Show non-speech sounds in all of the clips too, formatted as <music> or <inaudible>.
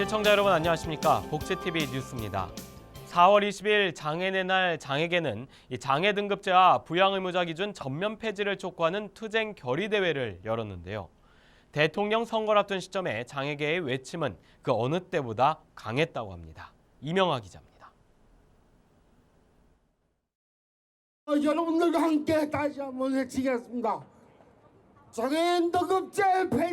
시청자 여러분 안녕하십니까? 복지TV 뉴스입니다. 4월 20일 장애의 날 장애계는 이 장애 등급제와 부양 의무자 기준 전면 폐지를 촉구하는 투쟁 결의 대회를 열었는데요. 대통령 선거를 앞둔 시점에 장애계의 외침은 그 어느 때보다 강했다고 합니다. 이명화 기자입니다. 어, 여러분들과 함께 다시 한번 외치겠습니다. 장애인 등급제 폐지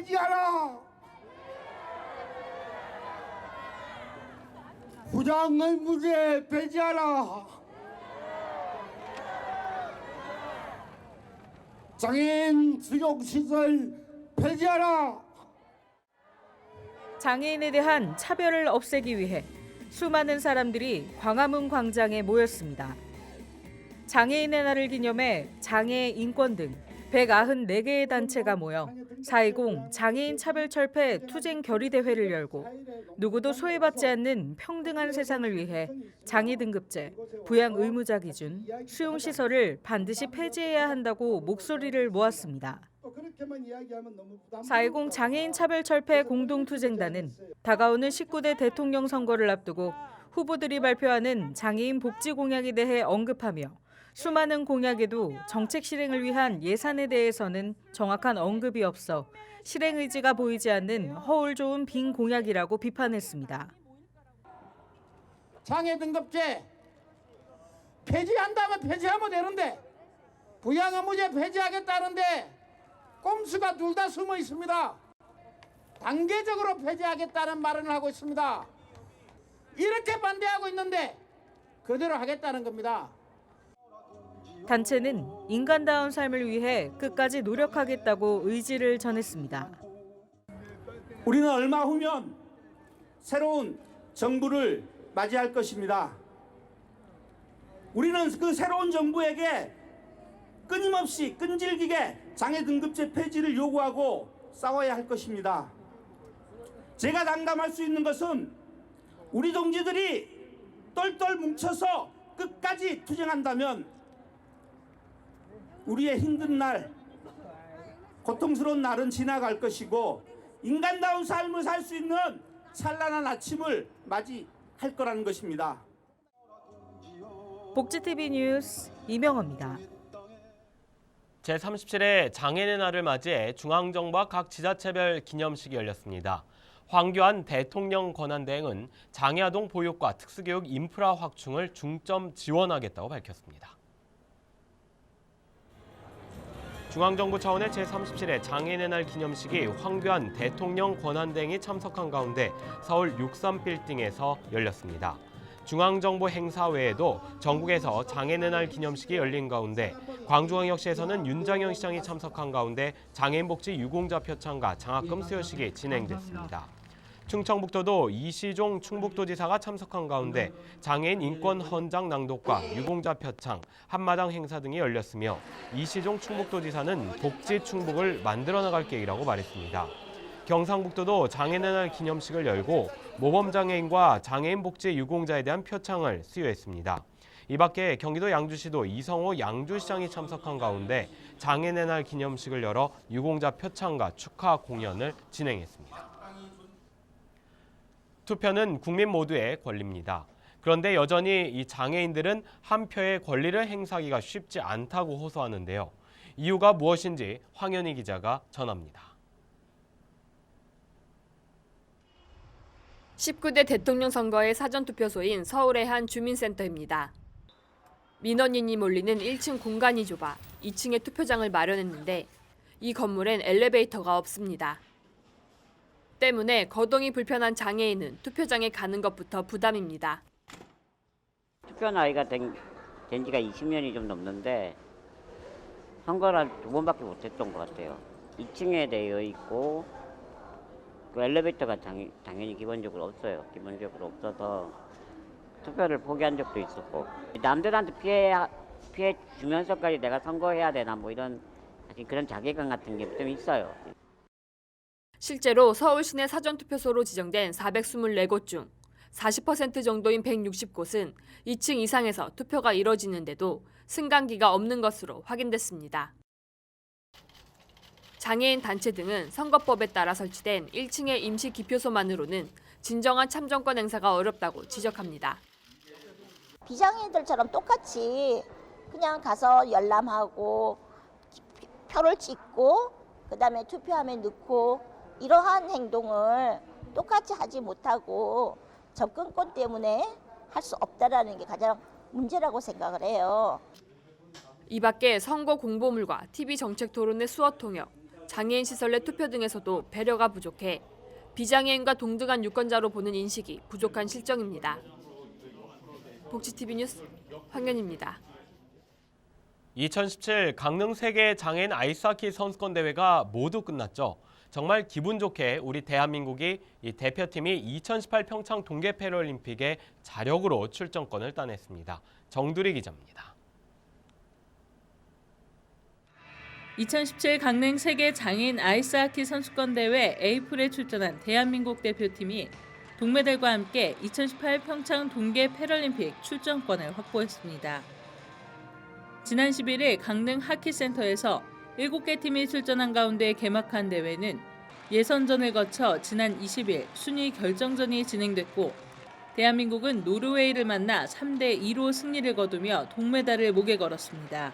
부장 의무제 폐지하라. 장애인 수용시설 폐지하라. 장애인에 대한 차별을 없애기 위해 수많은 사람들이 광화문 광장에 모였습니다. 장애인의 날을 기념해 장애 인권 등 194개의 단체가 모여 4.20 장애인 차별 철폐 투쟁 결의 대회를 열고 누구도 소외받지 않는 평등한 세상을 위해 장애 등급제, 부양 의무자 기준, 수용 시설을 반드시 폐지해야 한다고 목소리를 모았습니다. 4.10 장애인 차별 철폐 공동투쟁단은 다가오는 19대 대통령 선거를 앞두고 후보들이 발표하는 장애인 복지 공약에 대해 언급하며 수많은 공약에도 정책 실행을 위한 예산에 대해서는 정확한 언급이 없어 실행 의지가 보이지 않는 허울 좋은 빈 공약이라고 비판했습니다. 장애 등급제 폐지한다면 폐지하면 되는데 부양 의무제 폐지하겠다는데 꼼수가 둘 다 숨어 있습니다. 단계적으로 폐지하겠다는 말을 하고 있습니다. 이렇게 반대하고 있는데 그대로 하겠다는 겁니다. 단체는 인간다운 삶을 위해 끝까지 노력하겠다고 의지를 전했습니다. 우리는 얼마 후면 새로운 정부를 맞이할 것입니다. 우리는 그 새로운 정부에게 끊임없이 끈질기게 장애 등급제 폐지를 요구하고 싸워야 할 것입니다. 제가 장담할 수 있는 것은 우리 동지들이 똘똘 뭉쳐서 끝까지 투쟁한다면 우리의 힘든 날, 고통스러운 날은 지나갈 것이고 인간다운 삶을 살 수 있는 찬란한 아침을 맞이할 거라는 것입니다. 복지TV 뉴스 이명호입니다. 제37회 장애인의 날을 맞이해 중앙정부와 각 지자체별 기념식이 열렸습니다. 황교안 대통령 권한대행은 장애아동 보육과 특수교육 인프라 확충을 중점 지원하겠다고 밝혔습니다. 중앙정부 차원의 제37회 장애인의 날 기념식이 황교안 대통령 권한대행이 참석한 가운데 서울 63빌딩에서 열렸습니다. 중앙정부 행사 외에도 전국에서 장애인의 날 기념식이 열린 가운데 광주광역시에서는 윤장현 시장이 참석한 가운데 장애인 복지 유공자 표창과 장학금 수여식이 진행됐습니다. 충청북도도 이시종 충북도지사가 참석한 가운데 장애인 인권 헌장 낭독과 유공자 표창, 한마당 행사 등이 열렸으며 이시종 충북도지사는 복지 충북을 만들어 나갈 계획이라고 말했습니다. 경상북도도 장애인의 날 기념식을 열고 모범장애인과 장애인 복지 유공자에 대한 표창을 수여했습니다. 이 밖에 경기도 양주시도 이성호 양주시장이 참석한 가운데 장애인의 날 기념식을 열어 유공자 표창과 축하 공연을 진행했습니다. 투표는 국민 모두의 권리입니다. 그런데 여전히 이 장애인들은 한 표의 권리를 행사하기가 쉽지 않다고 호소하는데요. 이유가 무엇인지 황현희 기자가 전합니다. 19대 대통령 선거의 사전투표소인 서울의 한 주민센터입니다. 민원인이 몰리는 1층 공간이 좁아 2층에 투표장을 마련했는데 이 건물엔 엘리베이터가 없습니다. 때문에 거동이 불편한 장애인은 투표장에 가는 것부터 부담입니다. 투표 나이가 된, 된 지가 20년이 좀 넘는데 선거를 한두 번밖에 못 했던 것 같아요. 2층에 되어 있고 그 엘리베이터가 당, 당연히 기본적으로 없어요. 기본적으로 없어서 투표를 포기한 적도 있었고 남들한테 피해 피해 주면서까지 내가 선거해야 되나 뭐 이런 그런 자괴감 같은 게 좀 있어요. 실제로 서울 시내 사전투표소로 지정된 424곳 중 40% 정도인 160곳은 2층 이상에서 투표가 이뤄지는데도 승강기가 없는 것으로 확인됐습니다. 장애인 단체 등은 선거법에 따라 설치된 1층의 임시 기표소만으로는 진정한 참정권 행사가 어렵다고 지적합니다. 비장애인들처럼 똑같이 그냥 가서 열람하고 기- 표를 찍고 그다음에 투표함에 넣고 이러한 행동을 똑같이 하지 못하고 접근권 때문에 할 수 없다라는 게 가장 문제라고 생각을 해요. 이 밖에 선거 공보물과 TV 정책 토론의 수어 통역, 장애인 시설 내 투표 등에서도 배려가 부족해 비장애인과 동등한 유권자로 보는 인식이 부족한 실정입니다. 복지TV 뉴스 황연입니다. 2017 강릉 세계 장애인 아이스하키 선수권 대회가 모두 끝났죠. 정말 기분 좋게 우리 대한민국이 이 대표팀이 2018 평창 동계 패럴림픽에 자력으로 출전권을 따냈습니다. 정두리 기자입니다. 2017 강릉 세계 장애인 아이스하키 선수권 대회 A풀에 출전한 대한민국 대표팀이 동메달과 함께 2018 평창 동계 패럴림픽 출전권을 확보했습니다. 지난 11일 강릉 하키센터에서 7개 팀이 출전한 가운데 개막한 대회는 예선전을 거쳐 지난 20일 순위 결정전이 진행됐고 대한민국은 노르웨이를 만나 3대 2로 승리를 거두며 동메달을 목에 걸었습니다.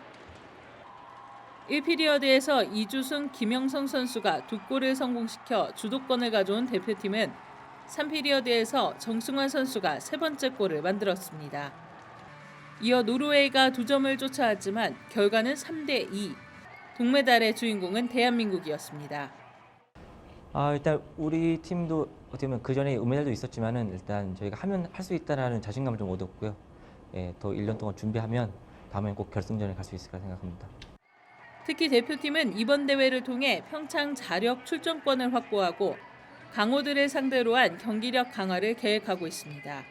1피리어드에서 이주승, 김영성 선수가 두 골을 성공시켜 주도권을 가져온 대표팀은 3피리어드에서 정승환 선수가 세 번째 골을 만들었습니다. 이어 노르웨이가 두 점을 쫓아왔지만 결과는 3대 2. 동메달의 주인공은 대한민국이었습니다. 아 일단 우리 팀도 어떻게 보면 그 전에 은메달도 있었지만은 일단 저희가 하면 할 수 있다라는 자신감을 좀 얻었고요. 예, 더 1년 동안 준비하면 다음엔 꼭 결승전에 갈 수 있을 거라 생각합니다. 특히 대표팀은 이번 대회를 통해 평창 자력 출전권을 확보하고 강호들을 상대로 한 경기력 강화를 계획하고 있습니다.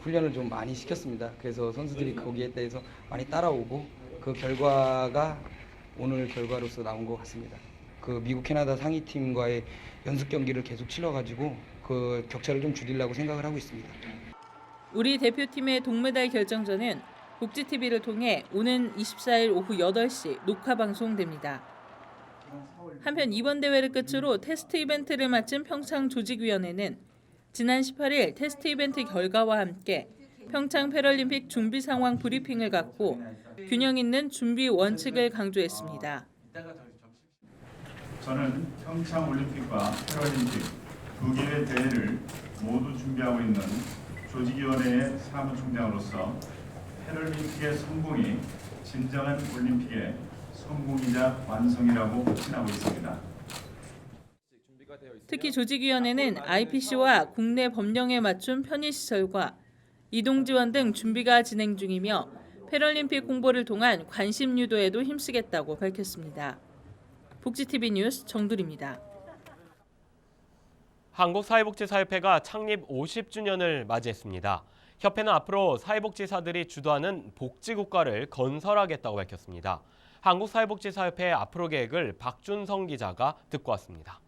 훈련을 좀 많이 시켰습니다. 그래서 선수들이 거기에 대해서 많이 따라오고 그 결과가 오늘 결과로서 나온 것 같습니다. 그 미국 캐나다 상위 팀과의 연습 경기를 계속 치러가지고 그 격차를 좀 줄이려고 생각을 하고 있습니다. 우리 대표팀의 동메달 결정전은 복지TV를 통해 오는 24일 오후 8시 녹화 방송됩니다. 한편 이번 대회를 끝으로 테스트 이벤트를 마친 평창 조직위원회는 지난 18일 테스트 이벤트 결과와 함께 평창 패럴림픽 준비 상황 브리핑을 갖고 균형 있는 준비 원칙을 강조했습니다. 저는 평창 올림픽과 패럴림픽 두 개의 대회를 모두 준비하고 있는 조직위원회의 사무총장으로서 패럴림픽의 성공이 진정한 올림픽의 성공이자 완성이라고 확신하고 있습니다. 특히 조직위원회는 IPC와 국내 법령에 맞춘 편의시설과 이동 지원 등 준비가 진행 중이며 패럴림픽 홍보를 통한 관심 유도에도 힘쓰겠다고 밝혔습니다. 복지TV 뉴스 정두리입니다. 한국사회복지사협회가 창립 50주년을 맞이했습니다. 협회는 앞으로 사회복지사들이 주도하는 복지국가를 건설하겠다고 밝혔습니다. 한국사회복지사협회 앞으로 계획을 박준성 기자가 듣고 왔습니다.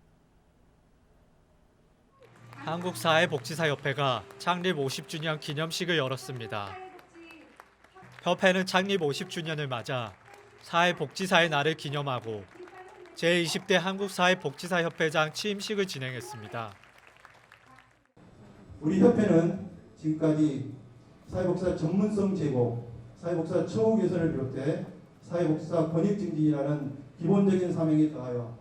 한국사회복지사협회가 창립 50주년 기념식을 열었습니다. 협회는 창립 50주년을 맞아 사회복지사의 날을 기념하고 제20대 한국사회복지사협회장 취임식을 진행했습니다. 우리 협회는 지금까지 사회복지사 전문성 제고, 사회복지사 처우 개선을 비롯해 사회복지사 권익 증진이라는 기본적인 사명에 더하여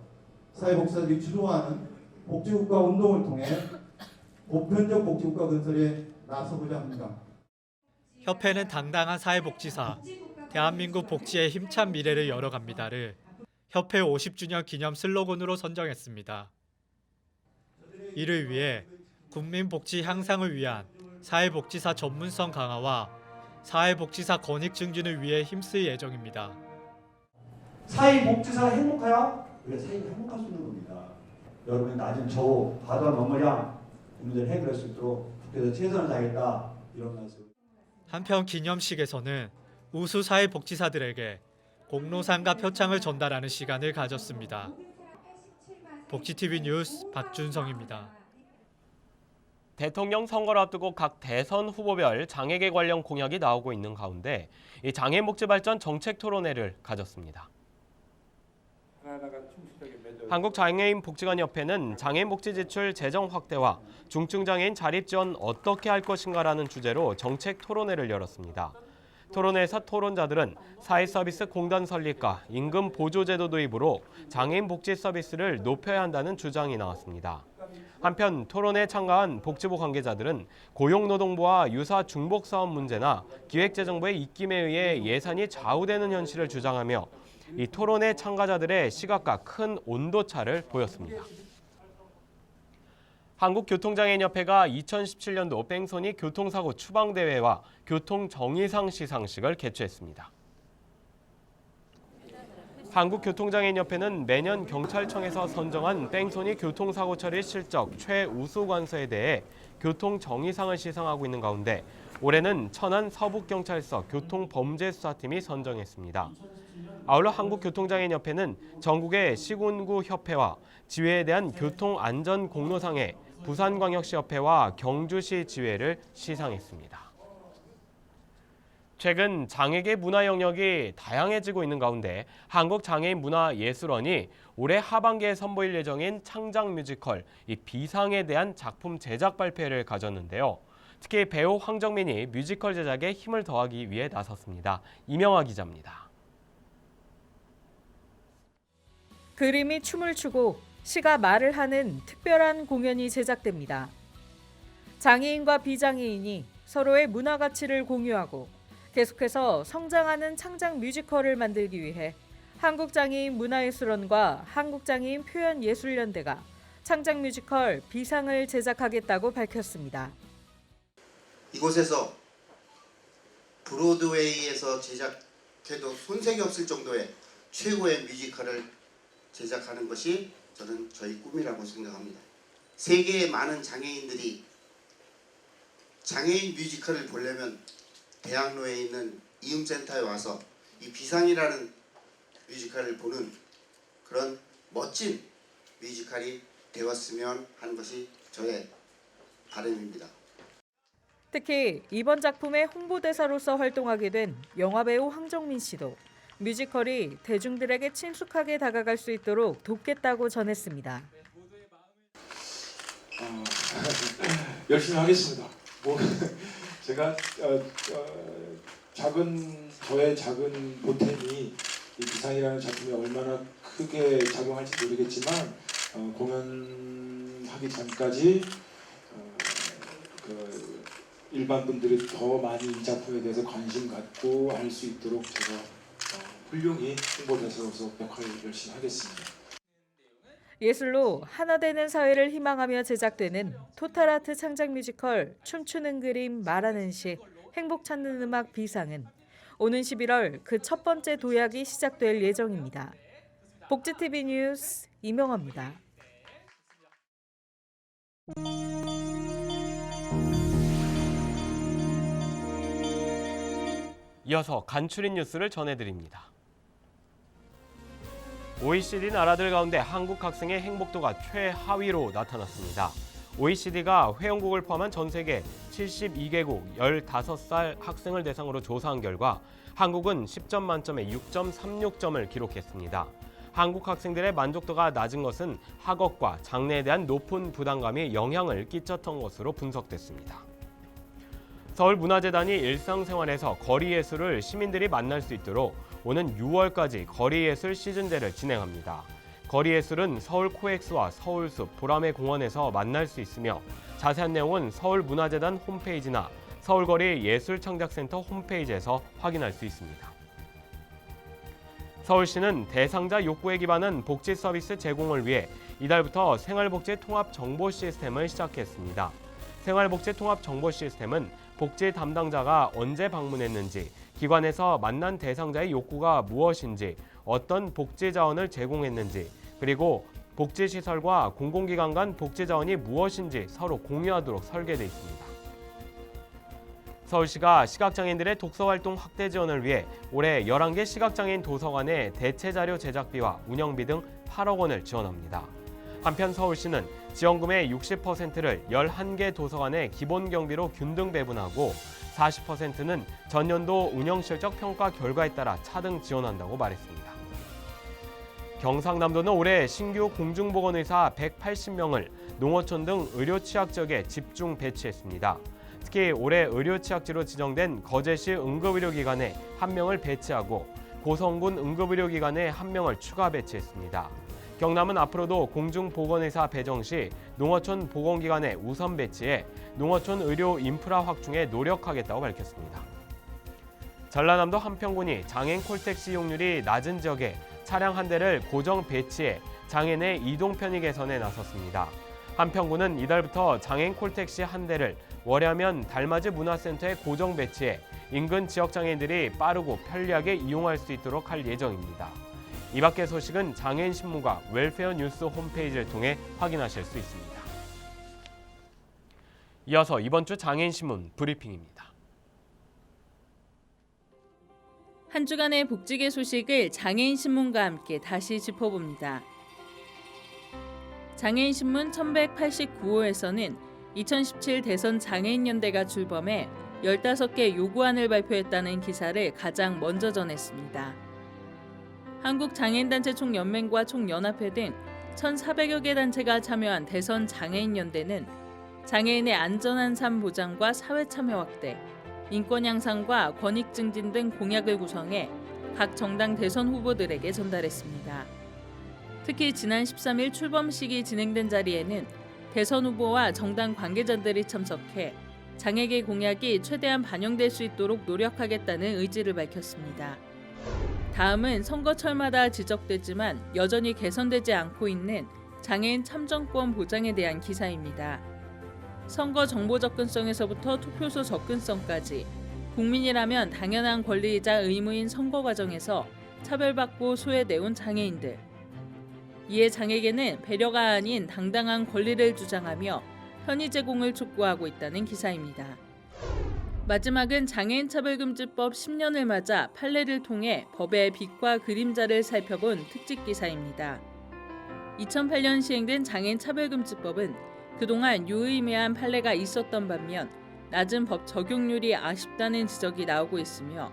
사회복지사들이 주도하는 복지국가 운동을 통해 보편적 복지국가 건설에 나서고자 합니다. 협회는 당당한 사회복지사, 대한민국 복지의 힘찬 미래를 열어갑니다를 협회 50주년 기념 슬로건으로 선정했습니다. 이를 위해 국민 복지 향상을 위한 사회복지사 전문성 강화와 사회복지사 권익 증진을 위해 힘쓸 예정입니다. 사회복지사가 행복해야 우리가 사회가 행복할 수 있는 겁니다. 여러분이 낮은 저 바다 넘어야 문제를 해결할 수 있도록 국회에서 최선을 다하겠다 이런 말씀. 한편 기념식에서는 우수 사회복지사들에게 공로상과 표창을 전달하는 시간을 가졌습니다. 복지TV 뉴스 박준성입니다. 대통령 선거를 앞두고 각 대선 후보별 장애계 관련 공약이 나오고 있는 가운데 이 장애인 복지 발전 정책 토론회를 가졌습니다. 하나하나가 한국장애인 복지관협회는 장애인 복지 지출 재정 확대와 중증 장애인 자립 지원 어떻게 할 것인가라는 주제로 정책 토론회를 열었습니다. 토론회에서 토론자들은 사회서비스 공단 설립과 임금 보조 제도 도입으로 장애인 복지 서비스를 높여야 한다는 주장이 나왔습니다. 한편 토론에 참가한 복지부 관계자들은 고용노동부와 유사 중복 사업 문제나 기획재정부의 입김에 의해 예산이 좌우되는 현실을 주장하며 이 토론회 참가자들의 시각과 큰 온도차를 보였습니다. 한국교통장애인협회가 2017년도 뺑소니 교통사고 추방대회와 교통정의상 시 상식을 개최했습니다. 한국교통장애인협회는 매년 경찰청에서 선정한 뺑소니 교통사고 처리 실적 최우수 관서에 대해 교통정의상을 시상하고 있는 가운데 올해는 천안 서북경찰서 교통범죄수사팀이 선정했습니다. 아울러 한국교통장애인 협회는 전국의 시군구 협회와 지회에 대한 교통안전 공로상에 부산광역시 협회와 경주시 지회를 시상했습니다. 최근 장애계 문화 영역이 다양해지고 있는 가운데 한국장애인 문화예술원이 올해 하반기에 선보일 예정인 창작 뮤지컬 이 비상에 대한 작품 제작 발표를 가졌는데요. 특히 배우 황정민이 뮤지컬 제작에 힘을 더하기 위해 나섰습니다. 이명아 기자입니다. 그림이 춤을 추고 시가 말을 하는 특별한 공연이 제작됩니다. 장애인과 비장애인이 서로의 문화 가치를 공유하고 계속해서 성장하는 창작 뮤지컬을 만들기 위해 한국장애인 문화예술원과 한국장애인 표현예술연대가 창작 뮤지컬 비상을 제작하겠다고 밝혔습니다. 이곳에서 브로드웨이에서 제작해도 손색이 없을 정도의 최고의 뮤지컬을 제작하는 것이 저는 저희 꿈이라고 생각합니다. 세계의 많은 장애인들이 장애인 뮤지컬을 보려면 대학로에 있는 이음센터에 와서 이 비상이라는 뮤지컬을 보는 그런 멋진 뮤지컬이 되었으면 하는 것이 저의 바람입니다. 특히 이번 작품의 홍보대사로서 활동하게 된 영화배우 황정민 씨도 뮤지컬이 대중들에게 친숙하게 다가갈 수 있도록 돕겠다고 전했습니다. 어, <laughs> 열심히 하겠습니다. 뭐 <laughs> 제가 어, 어, 작은 저의 작은 보탬이 이 비상이라는 작품에 얼마나 크게 작용할지 모르겠지만 어, 공연하기 전까지 어, 그 일반 분들이 더 많이 이 작품에 대해서 관심 갖고 할 수 있도록 제가 어, 훌륭히 홍보대사로서 역할을 열심히 하겠습니다. 예술로 하나 되는 사회를 희망하며 제작되는 토탈아트 창작 뮤지컬 춤추는 그림 말하는 시 행복 찾는 음악 비상은 오는 11월 그 첫 번째 도약이 시작될 예정입니다. 복지TV 뉴스 이명화입니다. 이어서 간추린 뉴스를 전해드립니다. OECD 나라들 가운데 한국 학생의 행복도가 최하위로 나타났습니다. OECD가 회원국을 포함한 전 세계 72개국 15살 학생을 대상으로 조사한 결과 한국은 10점 만점에 6.36점을 기록했습니다. 한국 학생들의 만족도가 낮은 것은 학업과 장래에 대한 높은 부담감이 영향을 끼쳤던 것으로 분석됐습니다. 서울문화재단이 일상생활에서 거리 예술을 시민들이 만날 수 있도록 오는 6월까지 거리예술 시즌대를 진행합니다. 거리예술은 서울 코엑스와 서울숲, 보라매 공원에서 만날 수 있으며 자세한 내용은 서울문화재단 홈페이지나 서울거리 예술창작센터 홈페이지에서 확인할 수 있습니다. 서울시는 대상자 욕구에 기반한 복지 서비스 제공을 위해 이달부터 생활복지 통합 정보 시스템을 시작했습니다. 생활복지 통합 정보 시스템은 복지 담당자가 언제 방문했는지, 기관에서 만난 대상자의 욕구가 무엇인지, 어떤 복지 자원을 제공했는지, 그리고 복지 시설과 공공기관 간 복지 자원이 무엇인지 서로 공유하도록 설계돼 있습니다. 서울시가 시각장애인들의 독서 활동 확대 지원을 위해 올해 11개 시각장애인 도서관의 대체 자료 제작비와 운영비 등 8억 원을 지원합니다. 한편 서울시는 지원금의 60%를 11개 도서관의 기본 경비로 균등 배분하고 40%는 전년도 운영 실적 평가 결과에 따라 차등 지원한다고 말했습니다. 경상남도는 올해 신규 공중보건의사 180명을 농어촌 등 의료 취약 지역에 집중 배치했습니다. 특히 올해 의료 취약지로 지정된 거제시 응급의료기관에 한 명을 배치하고 고성군 응급의료기관에 한 명을 추가 배치했습니다. 경남은 앞으로도 공중보건의사 배정 시 농어촌 보건기관에 우선 배치해 농어촌 의료 인프라 확충에 노력하겠다고 밝혔습니다. 전라남도 한평군이 장애인 콜택시 이용률이 낮은 지역에 차량 한 대를 고정 배치해 장애인의 이동 편의 개선에 나섰습니다. 한평군은 이달부터 장애인 콜택시 한 대를 월야면 달맞이 문화센터에 고정 배치해 인근 지역 장애인들이 빠르고 편리하게 이용할 수 있도록 할 예정입니다. 이 밖의 소식은 장애인 신문과 웰페어 뉴스 홈페이지를 통해 확인하실 수 있습니다. 이어서 이번 주 장애인 신문 브리핑입니다. 한 주간의 복지계 소식을 장애인 신문과 함께 다시 짚어봅니다. 장애인 신문 1189호에서는 2017 대선 장애인 연대가 출범해 15개 요구안을 발표했다는 기사를 가장 먼저 전했습니다. 한국장애인단체 총연맹과 총연합회 등 1,400여 개 단체가 참여한 대선 장애인 연대는 장애인의 안전한 삶 보장과 사회 참여 확대, 인권 향상과 권익 증진 등 공약을 구성해 각 정당 대선 후보들에게 전달했습니다. 특히 지난 13일 출범식이 진행된 자리에는 대선 후보와 정당 관계자들이 참석해 장애계 공약이 최대한 반영될 수 있도록 노력하겠다는 의지를 밝혔습니다. 다음은 선거철마다 지적되지만 여전히 개선되지 않고 있는 장애인 참정권 보장에 대한 기사입니다. 선거 정보 접근성에서부터 투표소 접근성까지 국민이라면 당연한 권리이자 의무인 선거 과정에서 차별받고 소외돼온 장애인들. 이에 장애계는 배려가 아닌 당당한 권리를 주장하며 편의 제공을 촉구하고 있다는 기사입니다. 마지막은 장애인 차별금지법 10년을 맞아 판례를 통해 법의 빛과 그림자를 살펴본 특집 기사입니다. 2008년 시행된 장애인 차별금지법은 그동안 유의미한 판례가 있었던 반면 낮은 법 적용률이 아쉽다는 지적이 나오고 있으며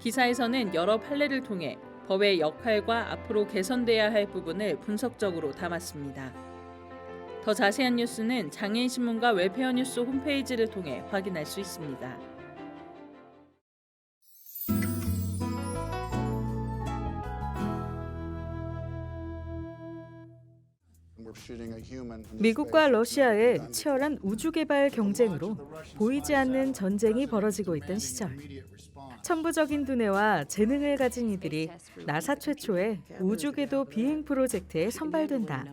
기사에서는 여러 판례를 통해 법의 역할과 앞으로 개선돼야 할 부분을 분석적으로 담았습니다. 더 자세한 뉴스는 장애인 신문과 웹페어 뉴스 홈페이지를 통해 확인할 수 있습니다. 미국과 러시아의 치열한 우주 개발 경쟁으로 보이지 않는 전쟁이 벌어지고 있던 시절. 천부적인 두뇌와 재능을 가진 이들이 나사 최초의 우주궤도 비행 프로젝트에 선발된다.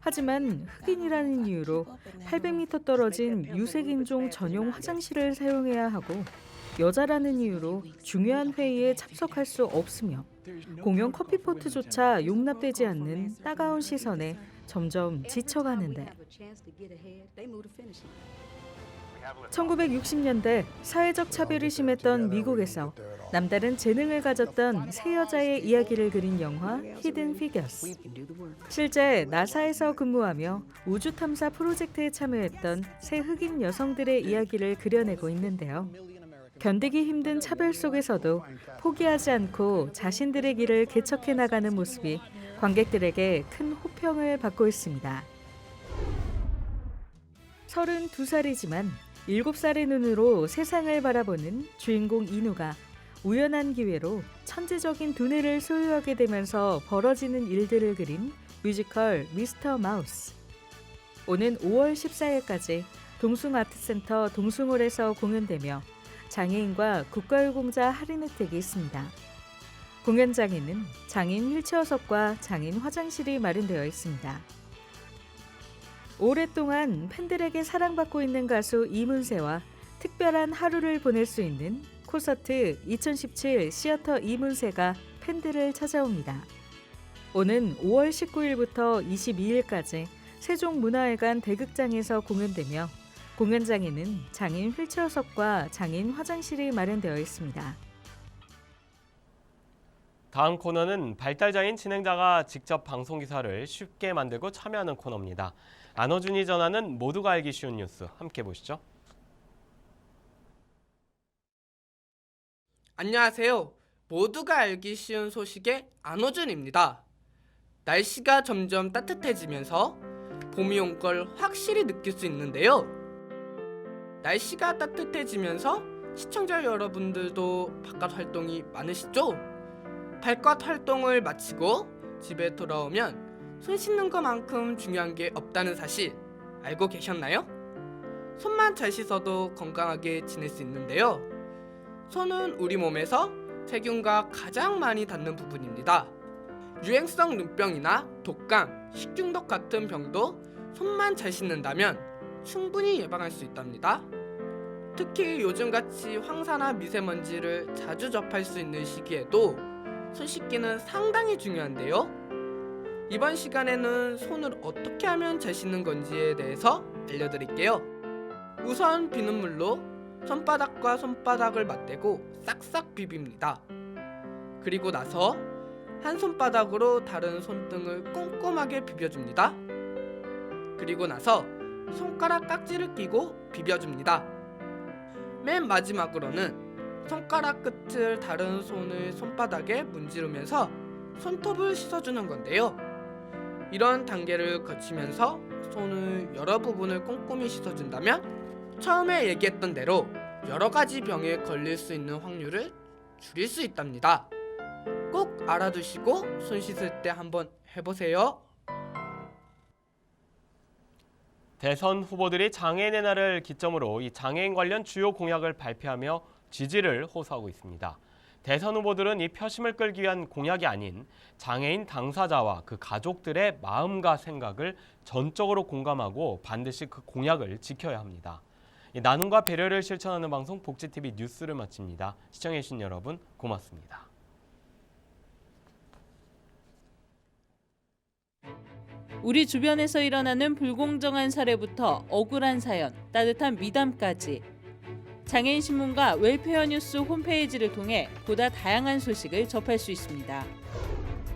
하지만 흑인이라는 이유로 800m 떨어진 유색인종 전용 화장실을 사용해야 하고 여자라는 이유로 중요한 회의에 참석할 수 없으며 공용 커피포트조차 용납되지 않는 따가운 시선에 점점 지쳐가는데 1960년대 사회적 차별이 심했던 미국에서 남다른 재능을 가졌던 세 여자의 이야기를 그린 영화 히든 피겨스. 실제 나사에서 근무하며 우주 탐사 프로젝트에 참여했던 세 흑인 여성들의 이야기를 그려내고 있는데요. 견디기 힘든 차별 속에서도 포기하지 않고 자신들의 길을 개척해 나가는 모습이 관객들에게 큰 호평을 받고 있습니다. 32살이지만 7살의 눈으로 세상을 바라보는 주인공 이누가 우연한 기회로 천재적인 두뇌를 소유하게 되면서 벌어지는 일들을 그린 뮤지컬 미스터 마우스. 오는 5월 14일까지 동숭아트센터 동숭홀에서 공연되며 장애인과 국가유공자 할인 혜택이 있습니다. 공연장에는 장애인 휠체어석과 장애인 화장실이 마련되어 있습니다. 오랫동안 팬들에게 사랑받고 있는 가수 이문세와 특별한 하루를 보낼 수 있는 콘서트 2017 시어터 이문세가 팬들을 찾아옵니다. 오는 5월 19일부터 22일까지 세종문화회관 대극장에서 공연되며 공연장에는 장애인 휠체어석과 장애인 화장실이 마련되어 있습니다. 다음 코너는 발달장애인 진행자가 직접 방송 기사를 쉽게 만들고 참여하는 코너입니다. 안호준이 전하는 모두가 알기 쉬운 뉴스 함께 보시죠. 안녕하세요. 모두가 알기 쉬운 소식의 안호준입니다. 날씨가 점점 따뜻해지면서 봄이 온 걸 확실히 느낄 수 있는데요. 날씨가 따뜻해지면서 시청자 여러분들도 바깥 활동이 많으시죠? 바깥 활동을 마치고 집에 돌아오면 손 씻는 것만큼 중요한 게 없다는 사실 알고 계셨나요? 손만 잘 씻어도 건강하게 지낼 수 있는데요. 손은 우리 몸에서 세균과 가장 많이 닿는 부분입니다. 유행성 눈병이나 독감, 식중독 같은 병도 손만 잘 씻는다면 충분히 예방할 수 있답니다. 특히 요즘같이 황사나 미세먼지를 자주 접할 수 있는 시기에도 손 씻기는 상당히 중요한데요. 이번 시간에는 손을 어떻게 하면 잘 씻는 건지에 대해서 알려드릴게요. 우선 비눗물로 손바닥과 손바닥을 맞대고 싹싹 비빕니다. 그리고 나서 한 손바닥으로 다른 손등을 꼼꼼하게 비벼줍니다. 그리고 나서 손가락 깍지를 끼고 비벼줍니다. 맨 마지막으로는 손가락 끝을 다른 손의 손바닥에 문지르면서 손톱을 씻어주는 건데요. 이런 단계를 거치면서 손을 여러 부분을 꼼꼼히 씻어준다면 처음에 얘기했던 대로 여러 가지 병에 걸릴 수 있는 확률을 줄일 수 있답니다. 꼭 알아두시고 손 씻을 때 한번 해보세요. 대선 후보들이 장애인의 날을 기점으로 이 장애인 관련 주요 공약을 발표하며 지지를 호소하고 있습니다. 대선 후보들은 이 표심을 끌기 위한 공약이 아닌 장애인 당사자와 그 가족들의 마음과 생각을 전적으로 공감하고 반드시 그 공약을 지켜야 합니다. 이 나눔과 배려를 실천하는 방송 복지TV 뉴스를 마칩니다. 시청해주신 여러분 고맙습니다. 우리 주변에서 일어나는 불공정한 사례부터 억울한 사연, 따뜻한 미담까지 장애인 신문과 웰페어 뉴스 홈페이지를 통해 보다 다양한 소식을 접할 수 있습니다.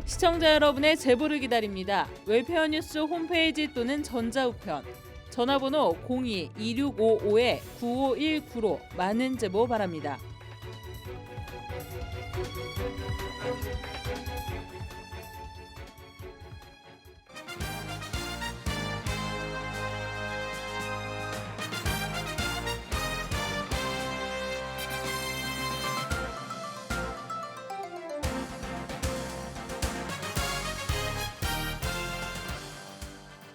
시청자 여러분의 제보를 기다립니다. 웰페어 뉴스 홈페이지 또는 전자우편 전화번호 02-2655-9519로 많은 제보 바랍니다.